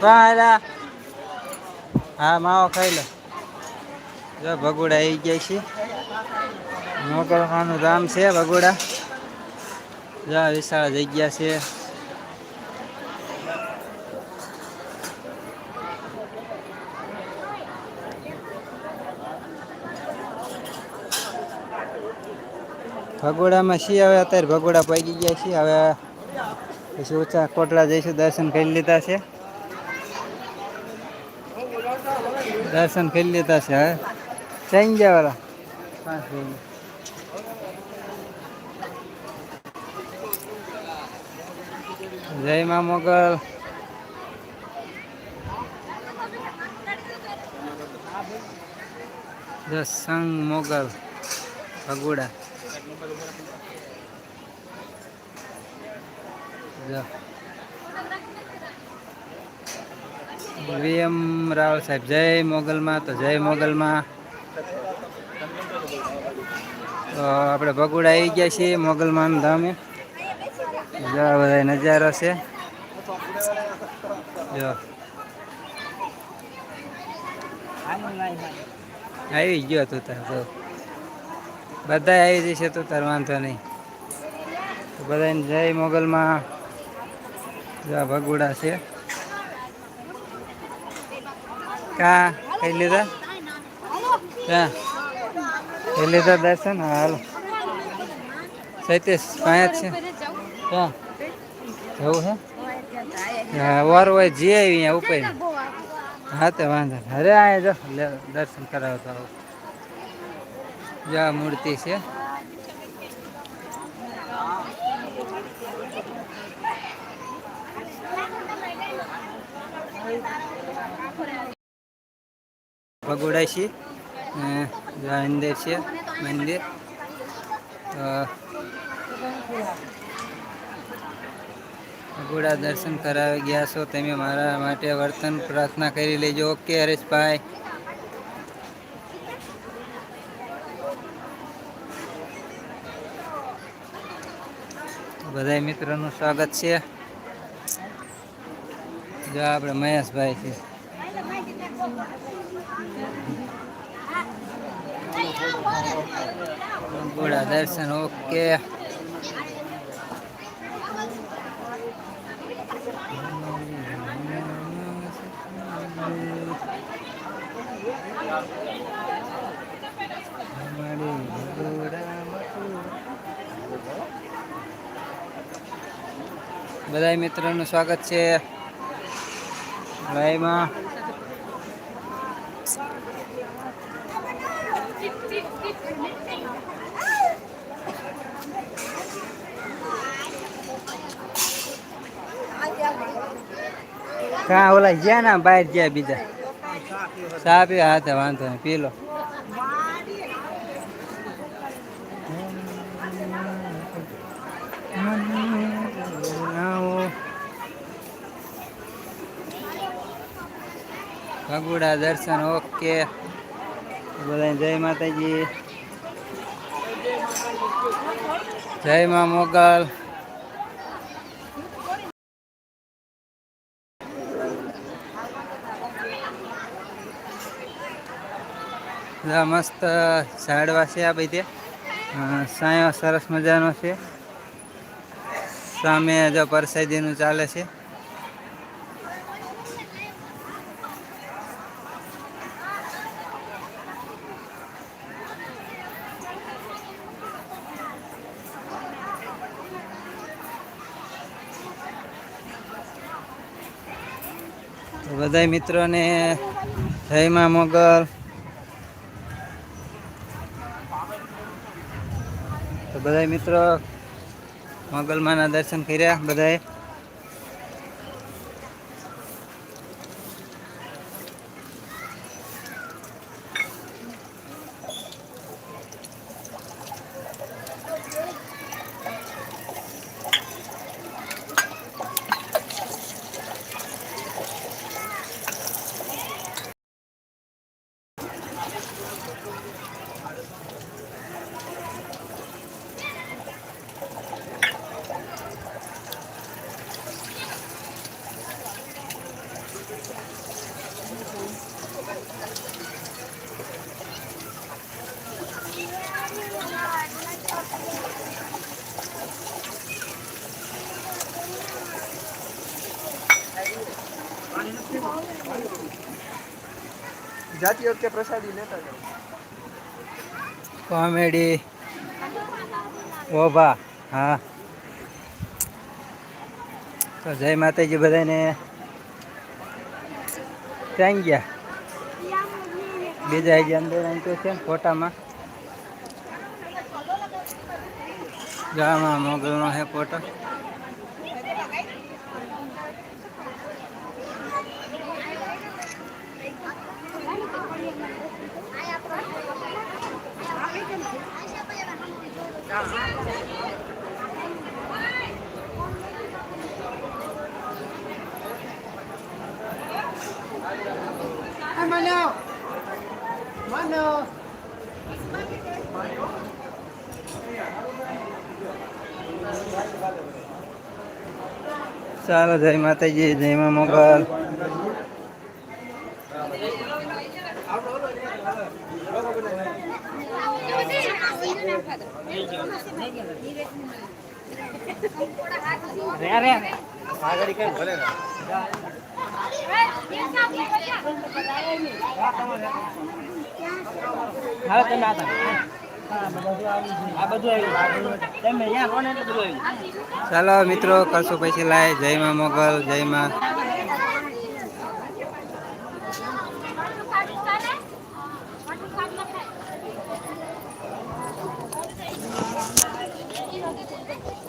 Vai ra. Ah, à mau khai lên. જો ભગોડા આવી ગયા છે. મોકલવાનું ધામ છે ભગોડા. જો, વિશાળ જગ્યા છે. ભગોડામાં છીએ હવે, અત્યારે ભગોડા પૈકી ગયા છીએ. હવે પછી ઓછા કોટડા જઈશું, દર્શન કરી લીધા છે. દર્શન કરી લીધા છે હવે ચાઈ ગયા વાળા. પાંચ. જય મા મોગલ. સંગ મોગલ, ભગોડા. વીએમ રાવલ સાહેબ, જય મોગલમાં તો જય મોગલમાં. તો આપણે ભગોડા આવી ગયા છીએ મોગલમાન ધામે. જો બધા નજારો છે. જો. આવી ગયો તું તાર તો બધા આવી જશે તો તાર વાંધો નહીં. બધાને જય મોગલમાં. જવા ભગોડા છે. કા કઈ લીધા? ક્યાં કઈ લીધા દર્શન, હા, હાલો. સૈતેશ પાંચ છે? ક્યાં જવું છે? હા, વાર હોય, જે અહીંયા ઉપર. હા, તો વાંધો. અરે, આ જો દર્શન કરાવતા આવો જો મૂર્તિ છે. ભગોડાઈ છે. અંદર છે મંદિર. ભગોડા દર્શન કરાવી ગયા છો, તમે મારા માટે વર્તન પ્રાર્થના કરી લેજો. ઓકે હરેશભાઈ. બધા મિત્રોનું સ્વાગત છે. જો આપણે મહેશભાઈ છે. ભગોડા દર્શન ઓકે બધા મિત્રોનું સ્વાગત છે લાઈવમાં કાં ઓલા ગયા ના બહાર ગયા બીજા. ચા હાથે વાંધો નહીં પી ભગુડા દર્શન, ઓકે. બધા જય માતાજી. જય મા મોગલ. મસ્ત ઝાડવા છે આ બધે. સાયો સરસ મજાનો છે. સામે જો પરસાદીનું ચાલે છે. બધા મિત્રોને જય માં મોગલ. તો બધા મિત્રો મોગલમાના દર્શન કર્યા બધાએ. જાતી વખતે પ્રસાદી લેતા જાઓ. કોમેડી. ઓભા, હા. તો જય માતાજી બધાને. ત્યાં ગયા. બીજા હજી અંદર એમ તો છે ફોટામાં. ગામાં મોગલનો હે ફોટો. ચાલો જય માતાજી જય મા મોગલ ચાલો મિત્રો કરશું પછી લાય. જય માં મોગલ જય મા